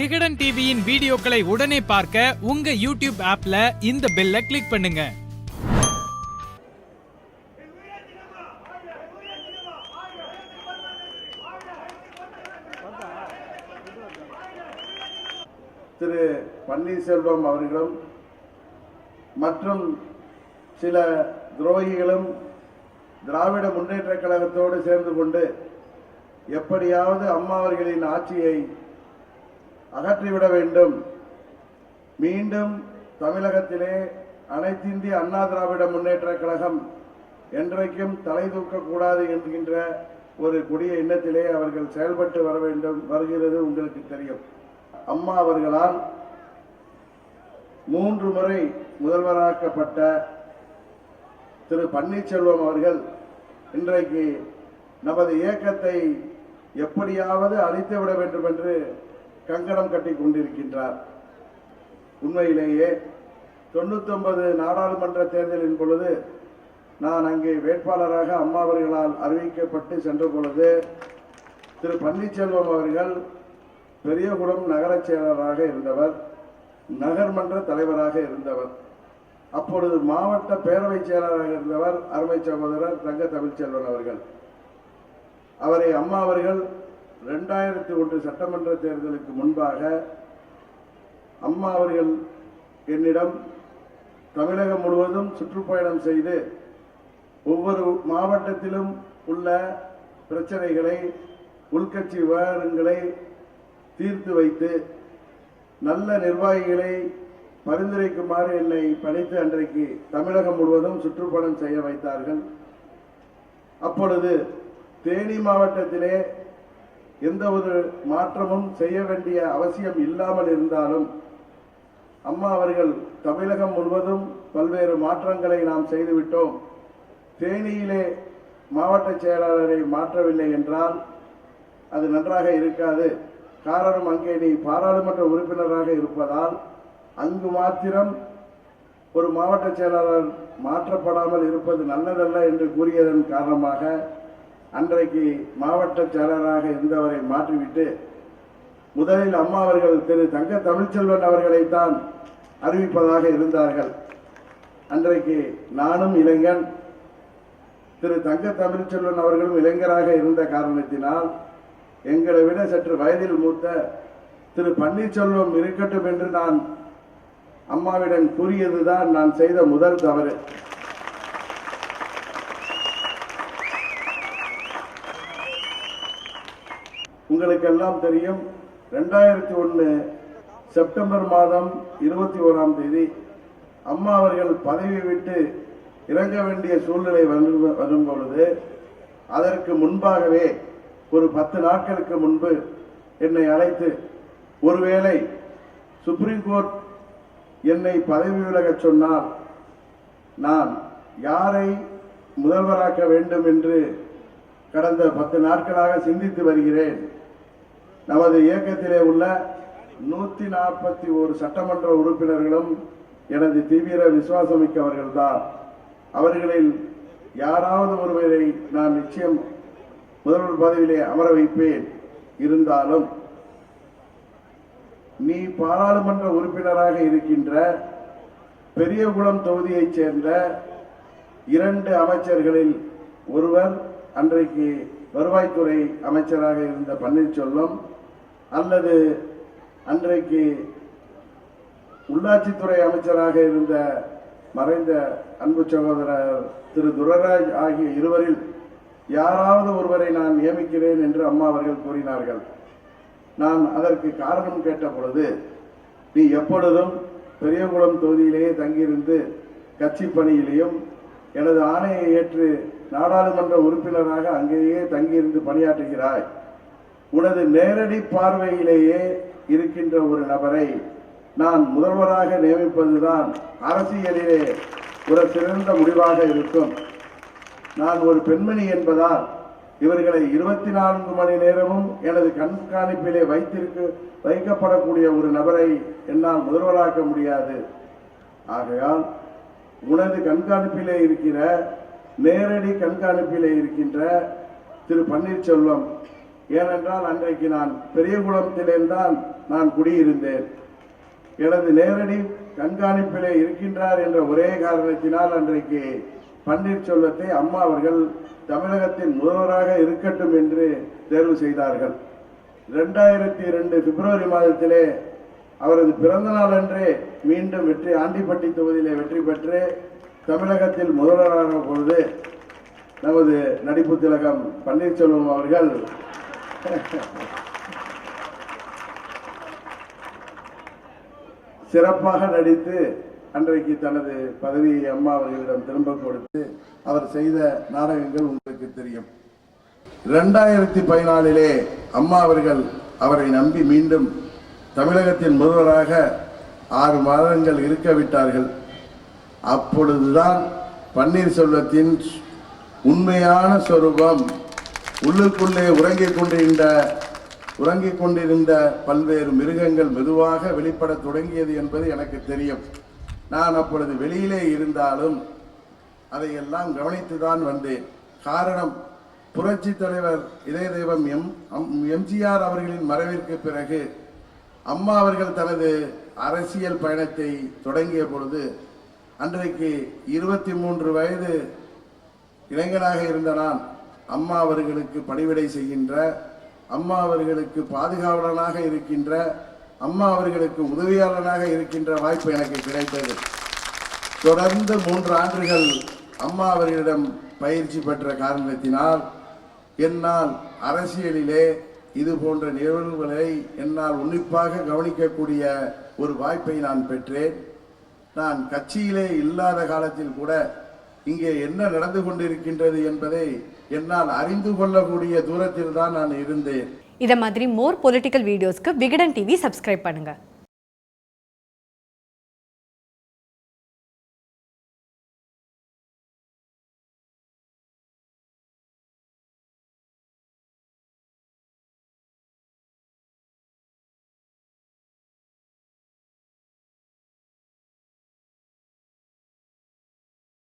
விகடன் டிவியின் வீடியோக்களை உடனே பார்க்க உங்க யூடியூப் ஆப்ல இந்த பெல்ல கிளிக் பண்ணுங்க. திரு பன்னீர்செல்வம் அவர்களும் மற்றும் சில துரோகிகளும் திராவிட முன்னேற்றக் கழகத்தோடு சேர்ந்து கொண்டு எப்படியாவது அம்மா அவர்களின் ஆட்சியை அகற்றிவிட வேண்டும். மீண்டும் தமிழகத்திலே அனைத்திந்திய அண்ணா திராவிட முன்னேற்ற கழகம் என்றைக்கும் தலை தூக்கக்கூடாது என்கின்ற ஒரு கொடிய எண்ணத்திலே அவர்கள் செயல்பட்டு வர வேண்டும் வருகிறது உங்களுக்கு தெரியும். அம்மா அவர்களால் மூன்று முறை முதல்வராக்கப்பட்ட திரு பன்னீர்செல்வம் அவர்கள் இன்றைக்கு நமது இயக்கத்தை எப்படியாவது அழித்து விட வேண்டும் என்று கங்கணம் கட்டி கொண்டிருக்கின்றார். உண்மையிலேயே தொண்ணூத்தொன்பது நாடாளுமன்ற தேர்தலின் பொழுது நான் அங்கே வேட்பாளராக அம்மா அவர்களால் அறிவிக்கப்பட்டு சென்ற பொழுது திரு பன்னீர்செல்வம் அவர்கள் பெரியகுளம் நகரச் செயலராக இருந்தவர் நகர்மன்ற தலைவராக இருந்தவர். அப்பொழுது மாவட்ட பேரவை செயலராக இருந்தவர் அருமை சகோதரர் தங்க தமிழ்ச்செல்வன் அவர்கள். அவரை அம்மா அவர்கள் ரெண்டாயிரத்தி ஒன்று சட்டமன்ற தேர்தலுக்கு முன்பாக அம்மா அவர்கள் என்னிடம் தமிழகம் முழுவதும் சுற்றுப்பயணம் செய்து ஒவ்வொரு மாவட்டத்திலும் உள்ள பிரச்சனைகளை உள்கட்சி விவகாரங்களை தீர்த்து வைத்து நல்ல நிர்வாகிகளை பரிந்துரைக்குமாறு என்னை பணித்து அன்றைக்கு தமிழகம் முழுவதும் சுற்றுப்பயணம் செய்ய வைத்தார்கள். அப்பொழுது தேனி மாவட்டத்திலே எந்த ஒரு மாற்றமும் செய்ய வேண்டிய அவசியம் இல்லாமல் இருந்தாலும் அம்மா அவர்கள் தமிழகம் முழுவதும் பல்வேறு மாற்றங்களை நாம் செய்துவிட்டோம். தேனியிலே மாவட்ட செயலாளரை மாற்றவில்லை என்றால் அது நன்றாக இருக்காது. காரணம் அங்கே நீ பாராளுமன்ற உறுப்பினராக இருப்பதால் அங்கு மாத்திரம் ஒரு மாவட்ட செயலாளர் மாற்றப்படாமல் இருப்பது நல்லதல்ல என்று கூறியதன் காரணமாக அன்றைக்கு மாவட்ட செயலராக இருந்தவரை மாற்றிவிட்டு முதலில் அம்மா அவர்கள் திரு தங்க தமிழ்ச்செல்வன் அவர்களைத்தான் அறிவிப்பதாக இருந்தார்கள். அன்றைக்கு நானும் இளைஞன் திரு தங்க தமிழ்ச்செல்வன் அவர்களும் இளைஞராக இருந்த காரணத்தினால் எங்களை விட சற்று வயதில் மூத்த திரு பன்னீர்செல்வம் இருக்கட்டும் என்று நான் அம்மாவிடம் கூறியதுதான் நான் செய்த முதல் தவறு. உங்களுக்கெல்லாம் தெரியும் ரெண்டாயிரத்தி ஒன்று செப்டம்பர் மாதம் இருபத்தி ஓராம் தேதி அம்மா அவர்கள் பதவி விட்டு இறங்க வேண்டிய சூழ்நிலை வரும் பொழுது அதற்கு முன்பாகவே ஒரு பத்து நாட்களுக்கு முன்பு என்னை அழைத்து ஒருவேளை சுப்ரீம் கோர்ட் என்னை பதவி விலகச் சொன்னால் நான் யாரை முதல்வராக்க வேண்டும் என்று கடந்த பத்து நாட்களாக சிந்தித்து வருகிறேன். நமது இயக்கத்திலே உள்ள நூத்தி நாற்பத்தி ஒரு சட்டமன்ற உறுப்பினர்களும் எனது தீவிர விசுவாசமிக்கவர்கள்தான். அவர்களில் யாராவது ஒருவரை நான் நிச்சயம் முதல்வர் பதவியிலே அமர வைப்பேன். இருந்தாலும் நீ பாராளுமன்ற உறுப்பினராக இருக்கின்ற பெரியகுளம் தொகுதியைச் சேர்ந்த இரண்டு அமைச்சர்களில் ஒருவர் அன்றைக்கு வருவாய்த்துறை அமைச்சராக இருந்த பன்னீர்செல்வம் அல்லது அன்றைக்கு உள்ளாட்சித்துறை அமைச்சராக இருந்த மறைந்த அன்பு சகோதரர் திரு துரராஜ் ஆகிய இருவரில் யாராவது ஒருவரை நான் நியமிக்கிறேன் என்று அம்மா அவர்கள் கூறினார்கள். நான் அதற்கு காரணம் கேட்ட பொழுது நீ எப்பொழுதும் பெரியகுளம் தொகுதியிலேயே தங்கியிருந்து கட்சி பணியிலையும் எனது ஆணையை ஏற்று நாடாளுமன்ற உறுப்பினராக அங்கேயே தங்கியிருந்து பணியாற்றுகிறாய். உனது நேரடி பார்வையிலேயே இருக்கின்ற ஒரு நபரை நான் முதல்வராக நியமிப்பதுதான் அரசியலிலே ஒரு சிறந்த முடிவாக இருக்கும். நான் ஒரு பெண்மணி என்பதால் இவர்களை இருபத்தி நான்கு மணி நேரமும் எனது கண்காணிப்பிலே வைத்திருக்க வைக்கப்படக்கூடிய ஒரு நபரை என்னால் முதல்வராக்க முடியாது. ஆகையால் உனது கண்காணிப்பிலே இருக்கிற நேரடி கண்காணிப்பிலே இருக்கின்ற திரு பன்னீர்செல்வம் ஏனென்றால் அன்றைக்கு நான் பெரியகுளத்திலேதான் நான் குடியிருந்தேன். எனது நேரடி கண்காணிப்பிலே இருக்கின்றார் என்ற ஒரே காரணத்தினால் அன்றைக்கு பன்னீர்செல்வத்தை அம்மா அவர்கள் தமிழகத்தின் முதல்வராக இருக்கட்டும் என்று தேர்வு செய்தார்கள். ரெண்டாயிரத்தி ரெண்டு பிப்ரவரி மாதத்திலே அவரது பிறந்த நாள் அன்றே மீண்டும் வெற்றி ஆண்டிப்பட்டி தொகுதியிலே வெற்றி பெற்று தமிழகத்தில் முதல்வரான பொழுது நமது நடிப்பு திலகம் பன்னீர்செல்வம் அவர்கள் சிறப்பாக நடித்து அன்றைக்கு தனது பதவியை அம்மா அவர்களிடம் திரும்ப கொடுத்து அவர் செய்த நாடகங்கள் உங்களுக்கு தெரியும். இரண்டாயிரத்தி பதினாலிலே அம்மா அவர்கள் அவரை நம்பி மீண்டும் தமிழகத்தின் முதல்வராக ஆறு மாதங்கள் இருக்க விட்டார்கள். அப்பொழுதுதான் பன்னீர்செல்வத்தின் உண்மையான சொரூபம் உள்ளுக்குள்ளே உறங்கிக் கொண்டிருந்த உறங்கிக் கொண்டிருந்த பல்வேறு மிருகங்கள் மெதுவாக வெளிப்படத் தொடங்கியது என்பது எனக்கு தெரியும். நான் அப்பொழுது வெளியிலே இருந்தாலும் அதையெல்லாம் கவனித்துதான் வந்தேன். காரணம் புரட்சி தலைவர் இதய தெய்வம் எம் அம்- எம்ஜிஆர் அவர்களின் மறைவிற்கு பிறகு அம்மா அவர்கள் தனது அரசியல் பயணத்தை தொடங்கிய பொழுது அன்றைக்கு இருபத்தி மூன்று வயது இளைஞனாக இருந்த நான் அம்மா அவர்களுக்கு பணிவிடை செய்கின்ற அம்மா அவர்களுக்கு பாதுகாவலனாக இருக்கின்ற அம்மா அவர்களுக்கு உதவியாளனாக இருக்கின்ற வாய்ப்பு எனக்கு கிடைத்தது. தொடர்ந்து மூன்று ஆண்டுகள் அம்மா அவர்களிடம் பயிற்சி பெற்ற காரணத்தினால் என்னால் அரசியலிலே இது போன்ற நிகழ்வுகளை என்னால் உன்னிப்பாக கவனிக்கக்கூடிய ஒரு வாய்ப்பை நான் பெற்றேன். நான் கட்சியிலே இல்லாத காலத்தில் கூட இங்கே என்ன நடந்து கொண்டிருக்கின்றது என்பதை என்னால் அறிந்து கொள்ளக்கூடிய தூரத்தில் தான் நான் இருந்தேன். இதை மாதிரி மோர் பொலிட்டிக்கல் வீடியோஸ்க்கு விகடன் டிவி சப்ஸ்கிரைப் பண்ணுங்கள்